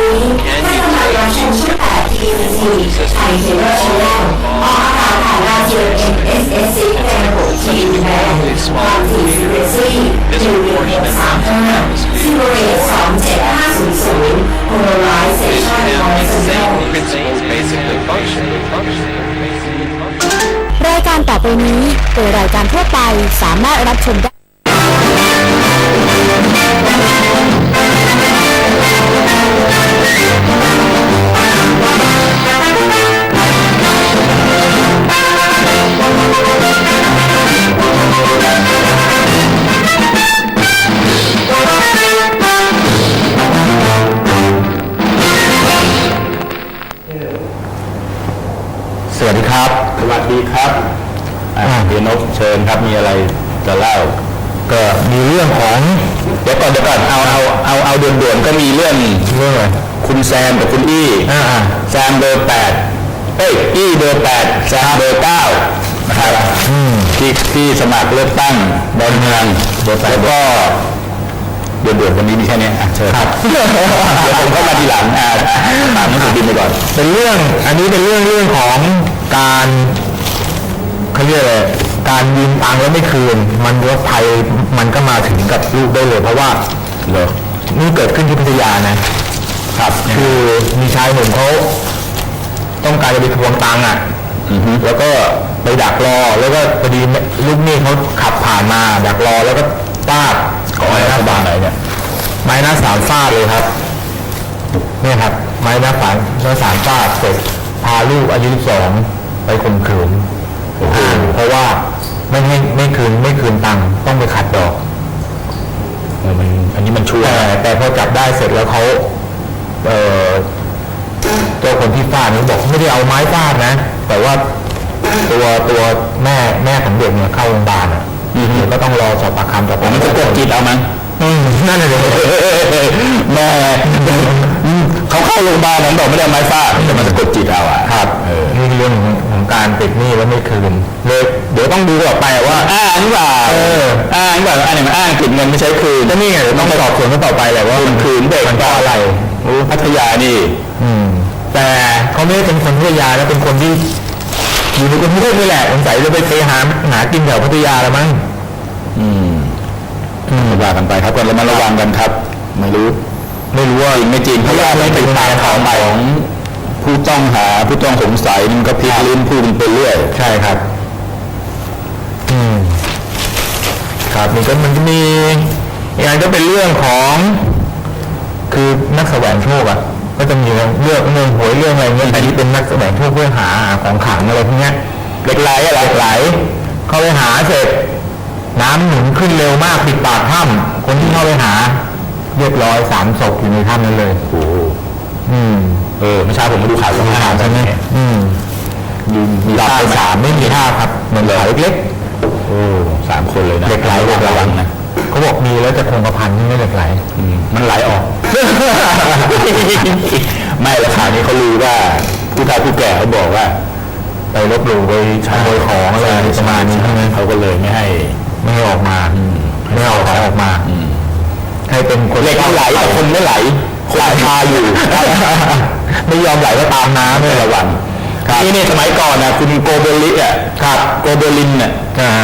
นี้ท่านกำลังรับชมช่อง8 TCC ไทยเทเลอร์ชแนลออกอากาศผ่านดาวเทียม MSS ในระบบ TU แบนความถี่ฟรีซี11635ซิโมเรต27500 Polarization Noise Signal principles basically function. function. รายการต่อไปนี้เป็นรายการทั่วไปสามารถรับชมได้ ดีครับอ่าเฮียนกเชิญครับมีอะไรจะเล่า ก็มีเรื่องของเดี๋ยวก่อนเดี๋ยวก่อนเอาเอาเอาเอาด่วนๆก็มีเรื่องเรื่องอะไรคุณแซมกับคุณอี้อ่าแซมเบอร์แปดเอ้ยอี้เบอร์แปดแซมเบอร์เก้านะครับที่ที่สมัครเลือกตั้งบอลเมืองแล้วก็ด่วนๆวันนี้มีแค่นี้อะเชิญครับเดี๋ยวผมเข้ามาทีหลังอ่าตามหนังสือพิมพ์ไปก่อน เป็นเรื่องอันนี้เป็นเรื่องเรื่องของการ เขาเรียกอะไรการยืมตังค์แล้วไม่คืน มันรถภัยมันก็มาถึงกับลูกได้เลย เพราะว่าเหรอนี่เกิดขึ้นที่พัทยานะครับ คือมีชายหนุ่มเขาต้องการจะไปทวงตังค์อะแล้วก็ไปดักรอแล้วก็พอดีลูกหนี้เขาขับผ่านมาดักรอแล้วก็ฟาดขอให้รัฐบาลไหนเนี่ยไม้หน้าสามฟาดเลยครับเนี่ยครับ ไม้หน้าสามหน้าสามฟาดเสร็จพาลูกอายุ12ไปข่มขืนอ่า เพราะว่าไม่ให้ไม่คืนไม่คืนตังค์ต้องไปขัดดอกเออมันอันนี้มันชั่วแต่แต่พอจับได้เสร็จแล้วเขาเอ่อตัวคนที่ฟาดนี่บอกไม่ได้เอาไม้ฟาดนะ แต่ว่าตัวตัวแม่แม่ของเด็กเนี่ยเข้าโรงพยาบาลอะเดี๋ยวก็ต้องรอสอบปากคำต่อไปมันจะกดจิตเอามั้งอืมนั่นเลยแม่เขาเข้าโรงพยาบาลนั้นบอกไม่ได้เอาไม้ฟาดแต่มันจะกดจิตเอาอะครับนี่เรื่องของของ การติดหนี้แล้วไม่คืนเลยเดี๋ยวต้องดูต่อไปว่าอ้างหรือเปล่าเอออ้างหรือเปล่าอันไหนมันอ้างติดเงินไม่ใช้คืนก็นี่ไงเดี๋ยวต้องสอบสวนกันต่อไปแหละว่าคืนคืนเด็กมันเพราะอะไรโอ้พัทยานี่ อืม แต่เขาไม่ได้เป็นคนพัทยานะเป็นคนที่อยู่ในกรุงเทพนี่แหละสงสัยจะไปเคยหาหากินแถวพัทยาแล้วมั้งอืมว่ากันไปครับก็ระมัดระวังกันครับ ไม่รู้ ไม่รู้ว่าจริงไม่จริงเพราะว่าไม่เป็นตามข่าวใหม่ของ ผู้ต้องหาผู้ต้องสงสัยมันก็พลิกลิ้นพูดกันไปเรื่อยใช่ครับ อืมครับมันก็มันก็มีอีกอย่างก็เป็นเรื่องของ คือนักแสวงโชคอะ ก็จะมีเรื่องเรื่องหวยเรื่องอะไรเงี้ยอันนี้เป็นนักแสวงโชคเพื่อหาของขลังอะไรพวกเนี้ยเหล็กไหลอะไรเหล็กไหลเข้าไปหาเสร็จ น้ำหนุนขึ้นเร็วมากปิดปากถ้ำคนที่เข้าไปหา เรียบร้อยสามศพอยู่ในถ้ำนั้นเลยโอ้โหอืม เออเมื่อเช้าผมมาดูข่าวช่องถาห้ามใช่ไหมอืมมีมีตาท่ายไหมสามไม่มีท่าครับเหมือนไหลเล็กโอ้สามคนเลยนะเหล็กไหลเหล็กไหลระวังนะเขาบอกมีแล้วจะคงกระพันไม่เหล็กไหลอืมมันไหลออก ไม่ละข่าวนี้เขารู้ว่าผู้เฒ่าผู้แก่เขาบอกว่า ไปลบหลู่ไปขโมยของอะไรประมาณนี้ใช่ไหมเขาก็เลยไม่ให้ ไม่ให้ออกมาไม่ให้เอาของออกมาให้เป็นคนเหล็กมันไหลแต่คนไม่ไหลคนคาอยู่ ไม่ยอมไหลก็ตามน้ำเลยระวังนี่นี่สมัยก่อนนะคุณโกเบลิอะครับโกเบลินน่ะ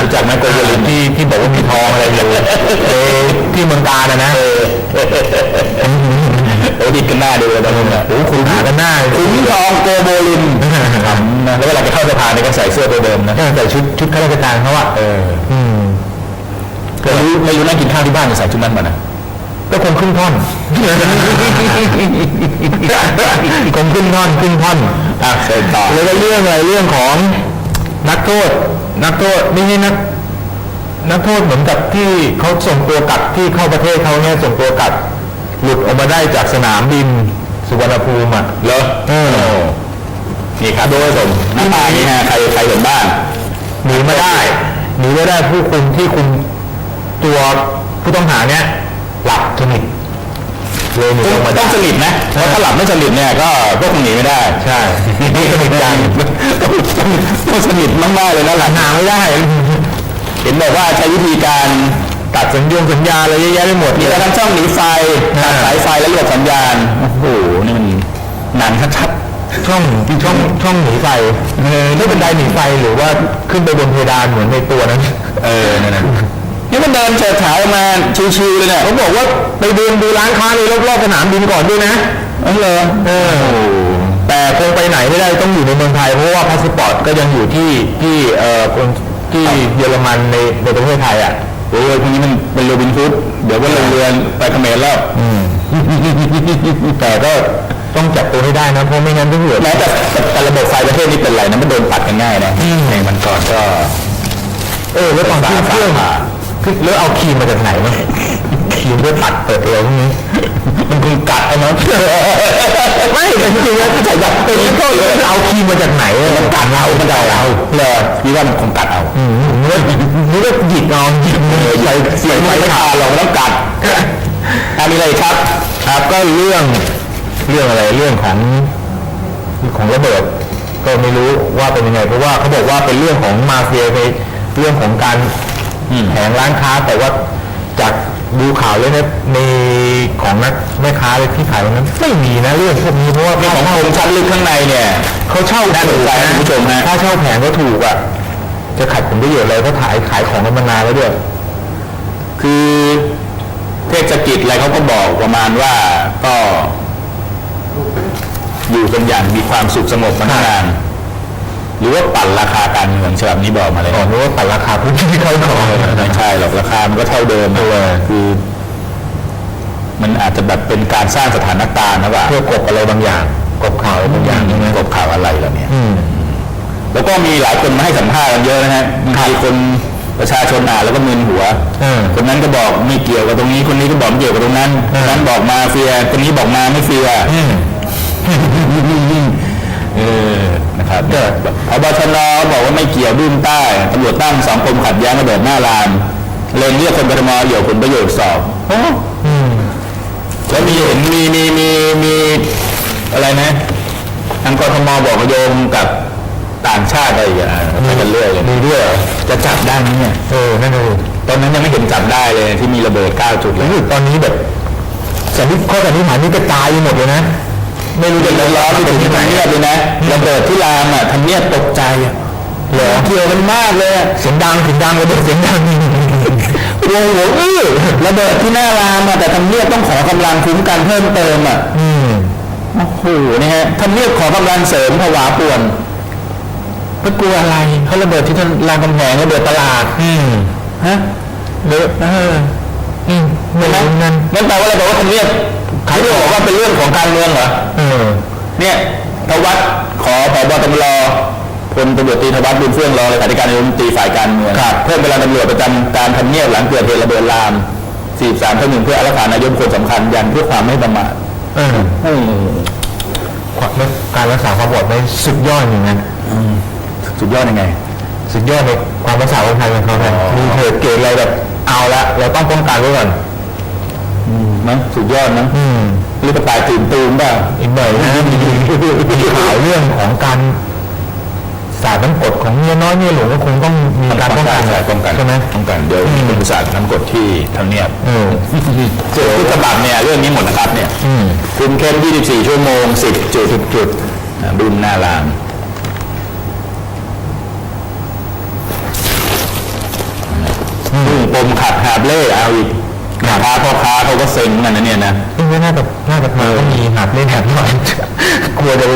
รู้จักไหมโกเบลินที่ที่บอกว่ามีทองอะไรอยู่เออที่เมืองการนะนะโอ้ดิดกันหน้าดูเลยนะมึงอะโอ้คุณหากันหน้าขุนทองโกโบลินขำนะแล้วเวลาจะเข้าสภาเนี่ยก็ใส่เสื้อตัวเดิมนะแต่ชุดชุดข้าราชการเขาอะเอออืมไม่รู้ไม่รู้นั่งกินข้าวที่บ้านจะใส่ชุดนั้นมานะ ก็คงขึ้นท่อนคงขึ้นท่อนขึ้นท่อนอะเชิญต่อแล้วก็เรื่องอะไรเรื่องของนักโทษ นักโทษไม่ใช่นักนักโทษเหมือนกับที่เขาส่งตัวกลับที่เข้าประเทศเขาเนี่ยส่งตัวกลับหลุดออกมาได้จากสนามบินสุวรรณภูมิอะเหรอเออโอ้นี่ครับโดยสมหน้าตานี่ฮะใครใครเห็นบ้างหนีมาได้หนีมาได้ผู้คุมที่คุมตัวผู้ต้องหาเนี่ย หลับสนิทเลยหนีออกมาต้ได้องสนิทนะ เพราะถ้าหลับไม่สนิทเนี่ยก็ก็คงหนีไม่ได้ ใช่ไม่สนิทจังต้องต้องต้องสนิทมากๆเลยนะหลังหาไม่ได้ เห็นบอกว่าใช้วิธีการตัดสัญญงสัญญาอะไรเยอะแยะไปหมดมีเนี่ยการทำช่องหนีไฟตัดสายไฟแล้วเรียกสัญญาณ โอ้โห นี่นังชัดช่องช่องช่องหนีไฟเออนี่เป็นไดหนีไฟหรือว่าขึ้นไปบนเพดานเหมือนในตัวนั้นๆเออ นั่นนะนี่มัน เดินเฉิดฉายออกมาชิวๆเลยเนี่ยเขาบอกว่าไปเดินดูร้านค้าในรอบๆสนามบินก่อนด้วยนะเออเหรอเออแต่คงไปไหนไม่ได้ต้องอยู่ในเมืองไทยเพราะว่าพาสปอร์ตก็ยังอยู่ที่ที่เอ่อคนที่เยอรมันในในประเทศไทยอะโอ้ยพวกนี้มันเป็นโรบินฮูดเดี๋ยวก็ลงเรือไปเขมรแล้วแต่ก็ต้องจับตัวให้ได้นะเพราะไม่งั้นถ้าเกิดแม้แต่แต่ระบบไฟประเทศนี้เป็นไรนะมันโดนตัดกันง่ายนะในมันก่อนก็ เออแล้วตอนขึ้นเครื่องขึ้น แล้วเอาครีมมาจากไหนวะครีมเพื่อตัดเปิดเอวพวกนี้มันคงกัดเอามั้งไม่แต่จริงๆแล้วก็จะอยากเป็นก็เลยเอาครีมมาจากไหนอะมันกัดเรามันกัดเราเลยพี่ว่ามันคงกัดเอาอืมนึกว่านึกว่าหยิกเอาหยิกมือใส่เสียงไม่ขาดหรอกมันต้องกัดอะมีอะไรอีกครับครับก็เรื่องเรื่องอะไรเรื่องของของระเบิดก็ไม่รู้ว่าเป็นยังไงเพราะว่าเขาบอกว่าเป็นเรื่องของมาเฟียในเรื่องของการ แผงร้านค้าแต่ว่าจากดูข่าวเลยนะในของนักแม่ค้าเลยที่ขายวันนั้นไม่มีนะเรื่องพวกนี้เพราะว่าเรื่องของค่าคมชัดลึกข้างในเนี่ยเขาเช่าน่าสนใจนะคุณผู้ชมฮะถ้าเช่าแผงก็ถูกอะจะขัดผลประโยชน์อะไรเขาขายขายของกันมานานแล้วด้วยคือเทศกิจอะไรเขาก็บอกประมาณว่าก็อยู่กันอย่างมีความสุขสงบมานาน หรือว่าปั่นราคาการเมืองฉบับนี้บอกมาเลยอ๋อนึกว่าปัดราคาพื้นที่เขาหน่อยไม่ใช่หรอกราคามันก็เท่าเดิมคือ มันอาจจะแบบเป็นการสร้างสถานการณ์นะว่าเพื่อกบอะไรบางอย่างกบข่าวอะไรบางอย่างใช่ไหมกบข่าวอะไรล่ะเนี่ยอืมแล้วก็มีหลายคนมาให้สัมภาษณ์กันเยอะนะฮะบางทีคนประชาชนอ่านแล้วก็มึนหัวเออคนนั้นก็บอกไม่เกี่ยวกับตรงนี้ คนนี้ก็บอกไม่เกี่ยวกับตรงนั้นเอคอนนั้นบอกมาเฟียคนนี้บอกมาไม่เฟียอืมเออนะ ครับพบชนบอกว่าไม่เกี่ยวดุ้นใต้ตำรวจตั้งสองกรมขัดแย้งระเบิดหน้าลานเลงเรียกคนกทมเหี่ยวผลประโยชน์สอบโอ้อืมแล้วมีเห็นมีมีมีมีอะไรนะทางกทมบอกโยงกับต่างชาติอะไรอย่างเงี้ยไปกันเรื่อยเลยมีด้วยเหรอจะจับได้ไหมเนี่ยเออนั่นเลยตอนนั้นยังไม่เห็นจับได้เลยที่มีระเบิดเก้าจุดเลยรู้สึกตอนนี้แบบสันนิษข้อสันนิษฐานนี่กระจายไปหมดเลยนะ ไม่รู้จะร้อนไปถึงไหนเนี่ยเลยนะระเบิดที่ลามอะทำเนียบตกใจอะเหรอเกี่ยวกันมากเลยอะเสียงดังเสียงดังระเบิดเสียงดังวงหัวอื้อระเบิดที่หน้ารามอะแต่ทำเนียบต้องขอกำลังคุ้มกันเพิ่มเติมอะอืมโอ้โหนี่ฮะทำเนียบขอกำลังเสริมผวาป่วนก็กลัวอะไรเขาระเบิดที่ท่านรามคำแหงระเบิดตลาด อืมฮะเลอะเอออืมไม่ใช่ไหมรู้นั่นนั่นแปลว่าอะไรแปลว่าทำเนียบ ใครบอกว่าเป็นเรื่องของการเมืองเหรอเออเนี่ยทวัฒน์ขอผบตรพลตำรวจตรีทวัฒน์บุญเฟื่องรองเลขาธิการนายกรัฐมนตรีฝ่ายการเมืองเพิ่มเวลาตำรวจประจำการทำเนียบหลังเกิดเหตุระเบิดลาม 43ทับหนึ่งเพื่ออารักขานายกคนสำคัญยันเพื่อความไม่ประมาทเอออืมการรักษาความปลอดภัยสุดยอดอย่างนั้นสุดยอดยังไง สุดยอดในความรักษาความปลอดภัยของเขานะมีเหตุเกิดอะไรแบบเอาละเราต้องป้องกันไว้ก่อน มั้งสุดยอดมั้งอืมหรือกระต่ายตื่นตูมบ้างอีกหน่อยนะมีมีข่าวเรื่องของการสาดน้ำกรดของเมียน้อยเมียหลวงก็คงต้องมีการป้องกันใช่ป้องกันใช่ไหมป้องกันเดี๋ยวเป็นบริษัทน้ำกดที่ทำเนียบเออส่วนผู้ฉบับเนี่ยเรื่องนี้หมดนะครับเนี่ยอืมคุมเข้ม24 ชั่วโมง 10 จุด10จุดดุนหน้ารามซึ่งปมขัดหาบเล่เอาอีก พ่อค้าพ่อค้าเขาก็เซ็งกันนะเนี่ยนะซึ่งก็น่าจะน่าจะมาก็มีหัดเล่นแถบหน่อยกลัวจะไป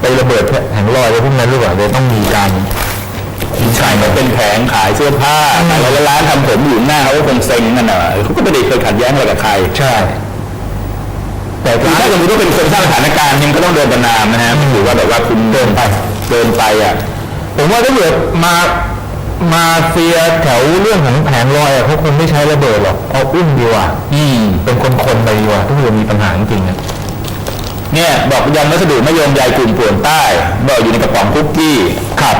ไประเบิดแผงลอยอะไรพวกนั้นหรือเปล่าเลยต้องมีการใช่มันเป็นแผงขายเสื้อผ้าขายร้านทำผมอยู่หน้าเขาก็คงเซ็งกันน่ะเขาก็ไม่ได้เคยขัดแย้งอะไรกับใคร ใช่ แต่คือถ้าสมมติว่าเป็นคนสร้างสถานการณ์ยังก็ต้องโดนประนามนะฮะหรือว่าแบบว่าคุณเดินไป เดินไปอะ ผมว่าถ้าเกิดมา มาเฟียแถวเรื่องของแผงลอยอะเขาคงไม่ใช้ระเบิดหรอกเอาอุ้มดีกว่าอืมเป็นคนๆไปดีกว่าถ้าเกิดมีปัญหาจริงๆนะเนี่ยบอกยังวัสดุไม่โยมใยกลุ่มป่วนใต้บอกอยู่ในกระป๋องคุกกี้ครับ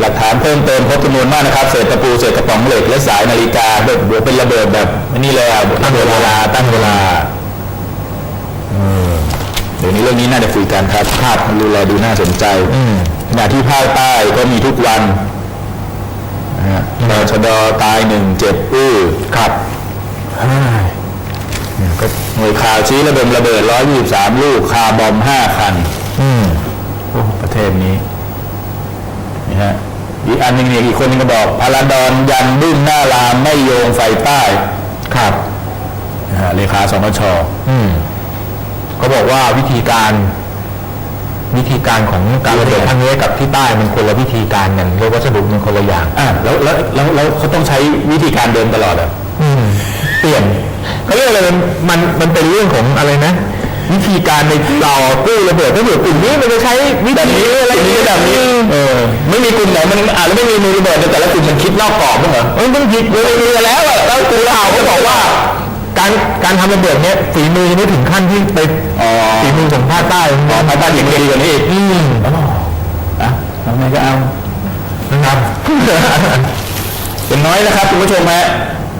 หลักฐานเพิ่มเติมพบจำนวนมากนะครับเศษตะปูเศษกระป๋องเหล็กและสายนาฬิกาแบบเดี๋ยวเป็นระเบิดแบบนี่เลยอะตั้งเวลาตั้งเวลาเออเดี๋ยวนี้เรื่องนี้น่าจะคุยกันครับภาพมันดูแลดูน่าสนใจอืมขณะที่ภาคใต้ก็มีทุกวันนะ ฮะตชดตายหนึ่งเจ็บอื้อครับเฮ้ยเนี่ยก็หน่วยข่าวชี้ระเบิดระเบิด123ลูกคาร์บอม5คัน อืมโอ้ประเทศนี้นี่ฮะอีกอันหนึ่งเนี่ยอีกคนหนึงก็บอกพาราดอนยันดุ้นหน้ารามไม่โยงไฟใต้ครับนะฮะเลขาสมชอืมเขาบอกว่าวิธีการ วิธีการของการระเบิดครั้งนี้กับที่ใต้มันคนละวิธีการกันเรียกวัสดุมันคนละอย่างอะแล้วแล้วแล้วแล้วเขาต้องใช้วิธีการเดิมตลอดเหรอะอืมเปลี่ยนเขาเรียกอะไรมันมันมันเป็นเรื่องของอะไรนะ วิธีการในต่อกู้ระเบิดถ้าเกิดกลุ่มนี้มันจะใช้วิแบบธีนี้อะไรแบบนี้แบบนี้เออไม่มีกลุ่มไหนมันอ่านแล้วไม่มีมือระเบิดแต่ละกลุ่มมันคิดนอกกรอบมั้งเหรอมันต้องผิดเลยมีแล้วอะแล้วกูข่าวเขาบอกว่า การการทำระเบิดเนี้ยฝีมือยังไม่ถึงขั้นที่ไปอ๋อฝีมือของภาคใต้อ๋อภาคใต้อย่างดีกว่านี้อีกอืมอะทำไงก็เอานะครับ เป็นน้อยนะครับคุณผู้ชมฮะ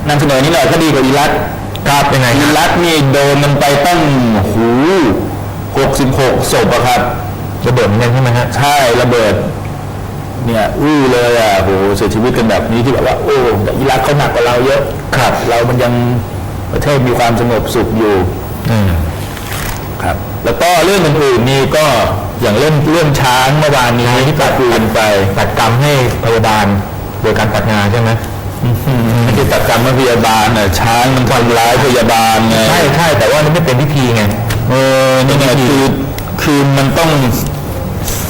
นำเสนอนี้หน่อยก็ดีกว่าอิรักครับยังไงอิครับรักนี่โดนมันไปตั้งหูหกสิบหกศพอะครับ ระเบิดเหมือนกันใช่ไหมฮะใช่ระเบิด เนี่ยอู้เลยอะโหเสียชีวิตกันแบบนี้ที่แบบว่า โอ้แต่อิรักเขาหนักกว่าเราเยอะครับ เรามันยัง ประเทศมีความสงบสุขอยู่อืมครับแล้วก็เรื่องอื่นๆนี่ก็อย่างเรื่องเรื่องช้างเมื่อวานนี้ที่ตัดคืนไปตัดกรรมให้พยาบาลโดยการตัดงานใช่ไหมไม่ได้ตัดกรรมพยาบาลน่ะช้างมันทำร้ายพยาบาลไงใช่ใช่แต่ว่ามันไม่เป็นพิธีไงเออนี่ไงคือคือมันต้อง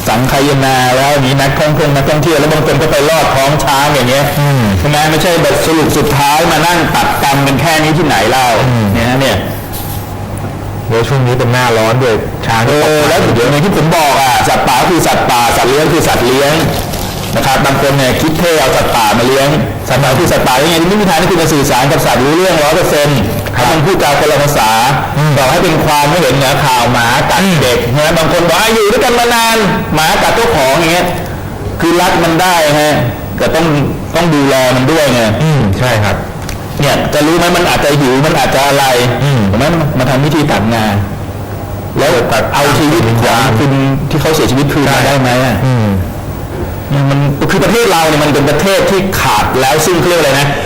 สังคายนาแล้วอย่างนี้นักท่องเที่ยวนักท่องเที่ยวแล้วบางคนก็ไปลอดท้องช้างอย่างเงี้ยใช่ไหมไม่ใช่แบบสรุปสุดท้ายมานั่งตัดกรรมกันแค่นี้ที่ไหนเล่าเนี่ยนะเนี่ยเดี๋ยวช่วงนี้เป็นหน้าร้อนด้วยช้างเอก็ตกอแล้วเดี๋ยวในที่ผมบอกอะสัตว์ป่าคือสัตว์ป่าสัตว์เลี้ยงคือสัตว์เลี้ยงนะครับบางคนเนี่ยคิดเท่เอาสัตว์ป่ามาเลี้ยงสัตว์ป่าคือสัตว์ป่ายังไงที่ไม่มีทางที่คุณจะสื่อสารกับสัตว์รู้เรื่องร้อยเปอร์เซ็นต์ ถ้ามันพูดจาคนละภาษาบอกให้เป็นความไม่เห็นเหนือข่าวหมากัดเด็กนะบางคนบอกอะอยู่ด้วยกันมานานหมากัดเจ้าของอย่างเงี้ยคือรักมันได้ฮะแต่ต้องต้องดูแลมันด้วยไงอืมใช่ครับ เนี่ยจะรู้ไหมมันอาจจะหิวมันอาจจะอะไรอืมเห็นไหมมาทำพิธีตัดงานแล้วเอาชีวิตของคุณที่เขาเสียชีวิตคืนมาได้ไหมอะอืมเนี่ยมันคือประเทศเราเนี่ยมันเป็นประเทศที่ขาดแล้วซึ่งเขาเรียกอะไรนะเอ่อ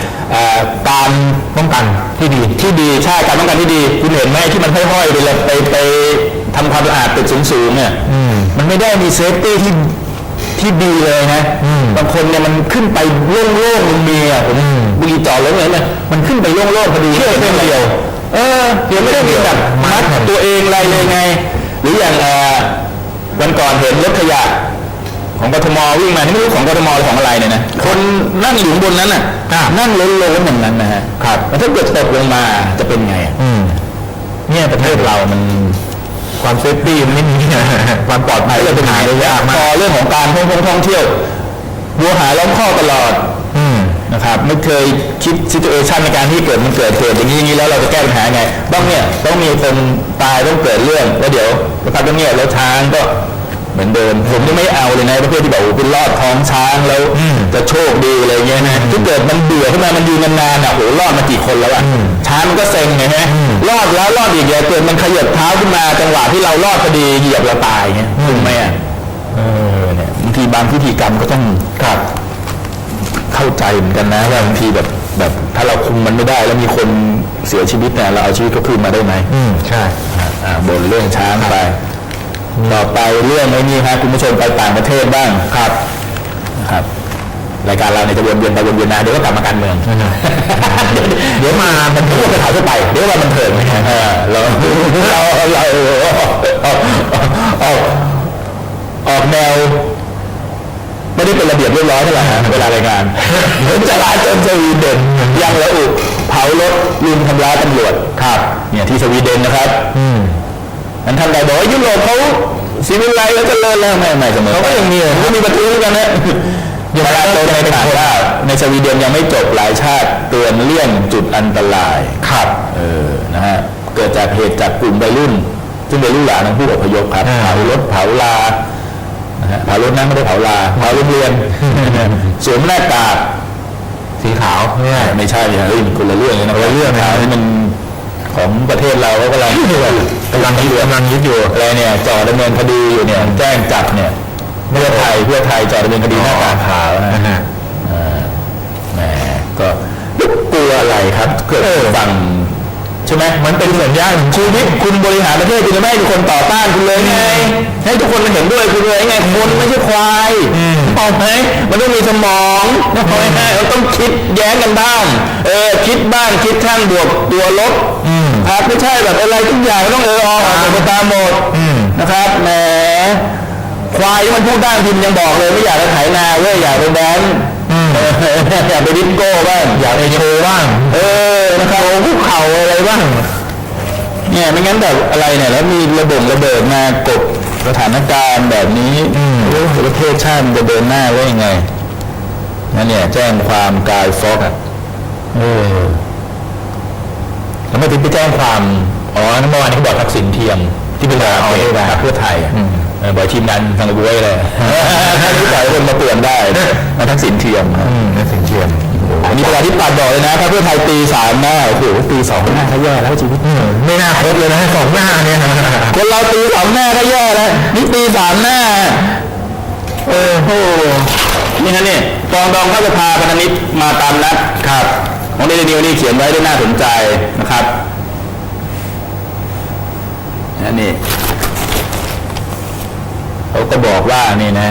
การป้องกันที่ดีที่ดีใช่การป้องกันที่ดีคุณเห็นไหมที่มันห้อยๆไปเลยไปไปทำความสะอาดตึกสูงๆเนี่ยอืมมันไม่ได้มีเซฟตี้ที่ที่ดีเลยนะอืมบางคนเนี่ยมันขึ้นไปโล่งๆมันมีอะผมอืมบุรีจอดรถเลยเนี่ยมันขึ้นไปโล่งๆพอดีเชื่อเป็นเดียวเออเดี๋ยวไม่ได้มีแบบมัดตัวเองอะไรเลยไง หรืออย่างเอ่อวันก่อนเห็นรถขยะ ของกทมวิ่งมานี่ไม่รู้ของกทมหรือของอะไรเนี่ยนะคนนั่งอยู่ข้างบนนั้นน่ะอ่านั่งล้นๆอย่างนั้นนะฮะครับแล้วถ้าเกิดตกลงมาจะเป็นไงอะอืมเนี่ยประเทศเรามันความเซฟตี้มันไม่มีความปลอดภัยก็เป็นหายยายได้ากกพมาอกเรื่องของการท่องท่องท่องเที่ยววัวหายล้อมข้อกตลอดอืมนะครับไม่เคยคิดซิทูเอชันในการที่เกิดมันเกิดเหตุอย่างนี้อย่างนี้แล้วเราจะแก้ปัญหาไงต้องเนี่ยต้องมีคนตายต้องเกิดเรื่องแล้วเดี๋ยวนะครับก็เนี่ยแล้วช้างก็ เหมือนเดิมผมจะไม่เอาเลยนะประเภทที่แบบโอ้โหคุณรอดท้องช้างแล้วจะโชคดีอะไรเงี้ยนะถ้าเกิดมันเบื่อขึ้นมามันยืนนานๆอะโหรอดมากี่คนแล้วอะช้างมันก็เซ็งไงฮะรอดแล้วรอดอีกเดี๋ยวเกิดมันขยับเท้าขึ้นมาจังหวะที่เรารอดพอดีเหยียบเราตายเงี้ยถูกไหมอะเออเนี่ยบางทีบางพิธีกรรมก็ต้องครับ เข้าใจเหมือนกันนะว่าบางทีแบบแบบถ้าเราคุมมันไม่ได้แล้วมีคนเสียชีวิตเนี่ยเราเอาชีวิตเขาคืนมาได้ไหมอืมใช่อ่าอ่าบนเรื่องช้างไป ต่อไปเรื่องไอ้นี่ฮะคุณผู้ชมไปต่างประเทศบ้างครับครับรายการเราเนี่ยจะวนเวียนไปวนเวียนมาเดี๋ยวก็กลับมาการเมือง เดี๋ยวมาบันเทิงไปถามทั่วไปเดี๋ยวมาบันเทิงเออเราเราเราออกออกออกแนวไม่ได้เป็นระเบียบเรียบร้อยเท่าไหร่ฮะเวลารายงานเหมือนจราจรสวีเดนยังระอุเผารถลุมทำร้ายตำรวจครับ เนี่ยที่สวีเดนนะครับ อื มนั้นทำไรบอกว่ายุโรปเขาซีวิไลซ์แล้วเจะเลิศแล้วไม่ไม่เสมอเขาก็ยังมีเขาก็มีประท้วงกันนะยังไม่จบในต่างชาติในสวีเดนยังไม่จบหลายชาติเตือนเลี่ยงจุดอันตรายครับเออนะฮะเกิดจากเหตุจากกลุ่มวัยรุ่น ซึ่งเป็นลูกหลานของผู้อพยพครับอ่าเผารถเผาลานะฮะเผารถนั่งไม่ได้เผาลาเผาโรงเรียนสวมหน้ากากสีขาวไม่ใช่ไม่ใช่เนี่ยเฮ้ยมันคนละเรื่องเลยนะคนละเรื่องนะนี่มันของประเทศเราเขากำลัง กำลังยึดกำลังยึดอยู่อะไรเนี่ยจอดดำเนินคดีอยู่เนี่ยแจ้งจับเนี่ยเพื่อไทยเพื่อไทยจอดดำเนินคดีหน้ากากขาวนะนะฮะแหมก็กลัวอะไรครับเกิดฝั่ง ช่ไหมมันเป็นสัญญาณของชีวิตคุณบริหารประเทศคุณจะไม่ให้ทุกคนต่อต้านคุณเลยไง ให้ทุกคนมาเห็นด้วยคุณเลยไงคนไม่ใช่ควายเอาไหมมันต้องมีสมองนะพอให้เราต้องคิดแย้งกันบ้างเออคิดบ้างคิดข้างบวกตัวลบครับไม่ใช่แบบอะไรทุกอย่างต้องเออออกออกไปตามหมดนะครับแหมควายที่มันพูดได้พิมพ์ยังบอกเลยไม่อยากจะไถนาเว้ยอยากไปแดนซ์เอออยากไปดิสโก้บ้างอยากไปโชว์บ้างเออนะครับโอ้คุกเข่าอะไร บ้าง เนี่ยไม่งั้นแบบอะไรเนี่ย แล้วมีระเบิดระเบิดมากบสถานการณ์แบบนี้โอ้โหประเทศชาติมันจะเดินหน้าได้ยังไงนั่นเนี่ย แจ้งความกายฟอกอะเออแล้วไม่ถึงไปแจ้งความ อ๋อนั่นเมื่อวานนี้เขาบอกทักษิณเทียมที่เป็นเอาเอพรรคเพื่อไทยอะเออ บอกทีมงานทางบุ้ยเลยท่านที่ปล่อยคนมาเปลี่ยนได้มาทักษิณเทียมทักษิณเทียมอันนี้ประชาธิปัตย์บอกเลยนะถ้าเพื่อไทยตีสามหน้าโอ้โหตีสองหน้าก็แย่แล้วชีวิตไม่น่าครบเลยนะสองหน้าเนี่ยคนเราตีสามหน้าก็แย่แล้วนี่ตีสามหน้าเออโอ้นี่ฮะเนี่ยกองดองเข้าสภาพันธมิตรมาตามนัดครับของเดลินิวนี่เขียนไว้ได้น่าสนใจนะครับนั่นนี่ เขาก็บอกว่านี่นะ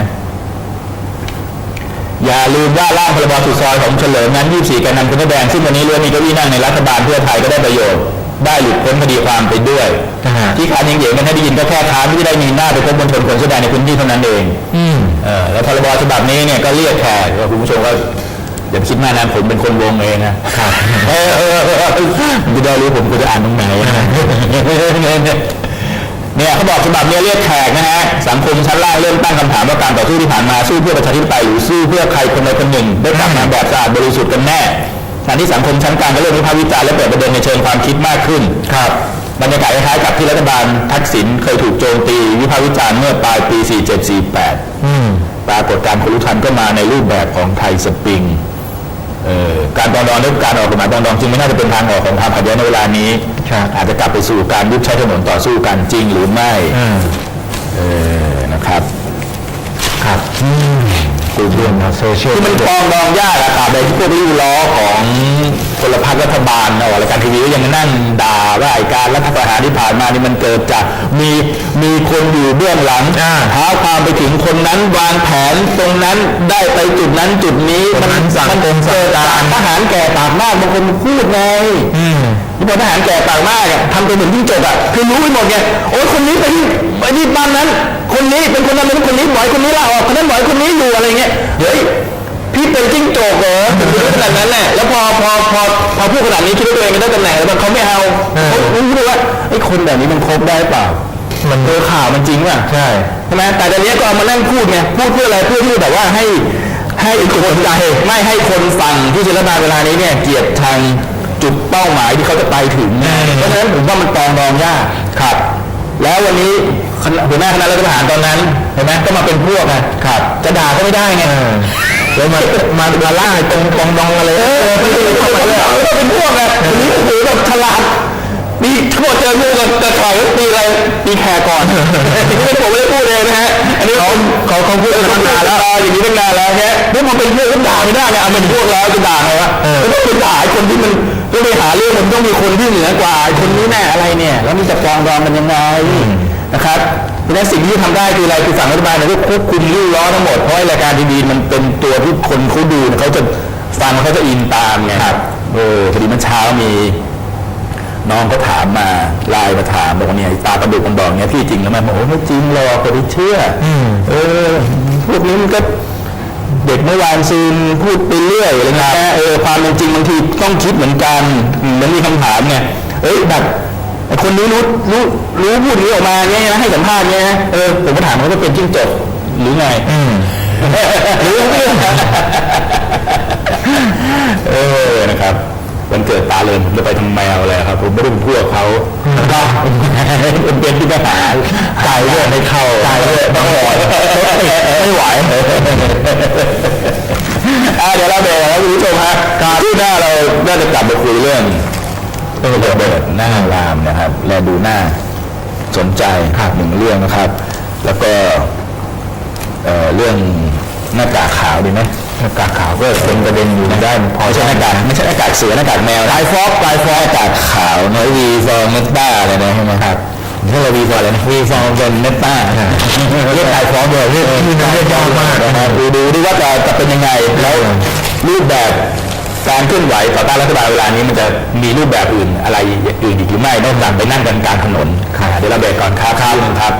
อย่าลืมว่าร่างพรบสุดซอยของเฉลิมนั้น 24แกนนำคุณแดงซึ่งวันนี้ล้วนมีเก้าอี้นั่งในรัฐบาลเพื่อไทยก็ได้ประโยชน์ได้หลุดพ้นคดีความไปด้วยอ่าฮะที่ค้านยังเหยียงกันให้ได้ยินก็แค่ค้านที่ได้มีหน้าไปพบมวลชนคนแสอแดงในพื้นที่เท่านั้นเองอืมเออแล้วพรบฉบับนี้เนี่ยก็เรียกแขกว่าคุณผู้ชมก็อย่าไปคิดมากนะผมเป็นคนวงเองนะครับเออเออเออเออไม่ได้รู้ผมควรจะอ่านตรงไหนนะ เนี่ยเขาบอกฉบับเนี้เรียกแขกนะฮะสังคมชั้นล่างเริ่มตั้งคำถามว่าการต่อสู้ที่ผ่านมาสู้เพื่อประชาธิปไตยหรือสู้เพื่อใครคนใดคนหนึ่งได้กลับมาแบบสะอาดบริสุทธิ์กันแน่ขณะที่สังคมชั้นกลางก็เริ่มวิพากษ์วิจารณ์และเปิดประเด็นในเชิงความคิดมากขึ้นครับบรรยากาศคล้ายๆกับที่รัฐบาลทักษิณเคยถูกโจมตีวิพากษ์วิจารณ์เมื่อปลายปี 4748อืมปรากฏการณ์คอร์รัปชันก็มาในรูปแบบของไทยสปริงเอ่อ การปรองดองและการออกกฎหมายปรองดองจึงไม่น่าจะเป็นทางออกของความขัดแย้งในเวลานี้ครับอาจจะกลับไปสู่การยุบใช้ถนนต่อสู้กันจริงหรือไม่อืมเออนะครับครับกูเรื่องโซเชียลคือมันปรองดองยากอะตราบใดที่พวกริ้วล้อของ พลพรรครัฐบาลนะออกรายการทีวีก็ยังนั่งด่าว่าไอ้การรัฐประหารที่ผ่านมานี่มันเกิดจากมีมีคนอยู่เบื้องหลังอ่าท้าความไปถึงคนนั้นวางแผนตรงนั้นได้ไปจุดนั้นจุดนี้คนนั้นสั่งมันกงสั่งเกิดกาจากรทหารแก่ปากมากบางคนพูดไงอืมนี่พอทหารแก่ปากมากอะทำตัวเหมือนจิ้งจกอะคือรู้ไปหมดไงโอ้ยคนนี้ไปที่ไปที่บ้านนั้น คนนี้เป็นคนนั้นเป็นคนนี้หมอยคนนี้ลาออกคนนั้นหมอยคนนี้อยู่อะไรเงี้ยเฮ้ย พี่เป็นจิ้งจกเหรอถึงรู้ขนาดนั้นแหละแล้วพอพอพอพอพูดขนาดนี้คิดว่าตัวเองได้ตำแหน่งแล้วมันเขาไม่เอาเออเขารู้เลยว่าไอ้คนแบบนี้มันคบได้เปล่า มันเออข่าวมันจริงป่ะใช่ใช่ไหมแต่ตอนนี้ก็เอามานั่งพูดไงพูดเพื่ออะไรเพื่อที่แบบว่าให้ให้คนใจไม่ให้คนฟังที่จะรัฐบาลเวลานี้เนี่ยเกลียดทางจุดเป้าหมายที่เขาจะไปถึง เพราะฉะนั้นผมว่ามันปรองดองยากครับ แล้ววันนี้คณะหัวหน้าคณะรัฐประหารตอนนั้นเห็นไหมก็มาเป็นพวกไงครับ จะด่าก็ไม่ได้ไง แล้วมามามาล่าตรงปองดองอะไรเออเข้ามาเลยก็เป็นพวกไงวันนี้ถือแบบฉลาดนี่ทั่วเจอพวกกระถอยตีอะไรตีแขกก่อนนี่ไม่ผมไม่ได้พูดเองนะฮะอันนี้เขาเขาเขาพูดกันมานานแล้วอย่างนี้ตั้งนานแล้วเนี่ยเมื่มันเป็นพวกก็ด่าไม่ได้ไงเอาเป็นพวกแล้วจะด่าไงวะก็ต้องไปด่าคนที่มันต้องไปหาเรื่องมันต้องมีคนที่เหนือกว่าคนนี้แน่อะไรเนี่ย แล้วมันจะปองดองกันยังไง นะครับเพราะฉะนั้นสิ่งที่ทำได้คืออะไรคือฝั่งรัฐบาลเนี่ยก็ควบคุมริ้วล้อทั้งหมดเพราะไอ้รายการดีๆมันเป็นตัวที่คนเขาดูเนี่ยเขาจะฟังแล้วเขาจะอินตามไงครับเออพอดีเมื่อเช้ามีน้องก็ถามมาไลน์มาถามบอกว่าเนี่ยตากระดูกมันบอกเนี่ยพี่จริงแล้วไหมบอกโอ้ไม่จริงหรอกก็ไม่เชื่ออเออพวกนี้มันก็เด็กเมื่อวานซืนพูดไปเรื่อยอะไรเงี้ยเออความเป็นจริงบางทีต้องคิดเหมือนกันอืมมันมีคำถามไงเอ้ยแบบไอ้ คนนี้รู้รู้รู้พูดอย่างนี้ออกมาเนี่ยนะให้สัมภาษณ์เนี่ยนะเออผมก็ถามเขาว่าเป็นจิ้งจกหรือไงหรือเออนะครับวันเกิดตาเลยผมจะไปทำแมวเลยครับผมไม่ได้เป็นพวกเขาก็เป็นเป็นที่ทหารตายเลือดไม่เข้าตายเลือดไม่ไหวไม่ไหวอะเดี๋ยวเราเบรกแล้วคุณผู้ชมฮะที่หน้าเราน่าจะกลับมาคุยเรื่อง เรื่องระเบิดหน้ารามนะครับ และดูหน้าสนใจหนึ่งเรื่องนะครับ แล้วก็เอ่อเรื่องหน้ากากขาวดีไหมหน้ากากขาวก็เป็นประเด็นอยู่ได้พอไม่ใช่หน้ากากไม่ใช่หน้ากากเสือหน้ากากแมวลายฟอกลายฟอกหน้ากากขาวน้อยวีฟองเนตต้าอะไรนะใช่ไหมครับถ้าเราวีฟองอะไรนะวีฟองเป็นเนตต้าเรียกลายฟอกเลยเรียกที่มันเรียกยากมากนะครับดูดูดิว่าจะจะเป็นยังไงแล้วรูปแบบ การเคลื่อนไหวต่อต้านรัฐบาลเวลานี้มันจะมีรูปแบบอื่นอะไรอื่นอีกหรือไม่นอกจากไปนั่งกันกลางถนนเดี๋ยวเราเบรกก่อนครับครับ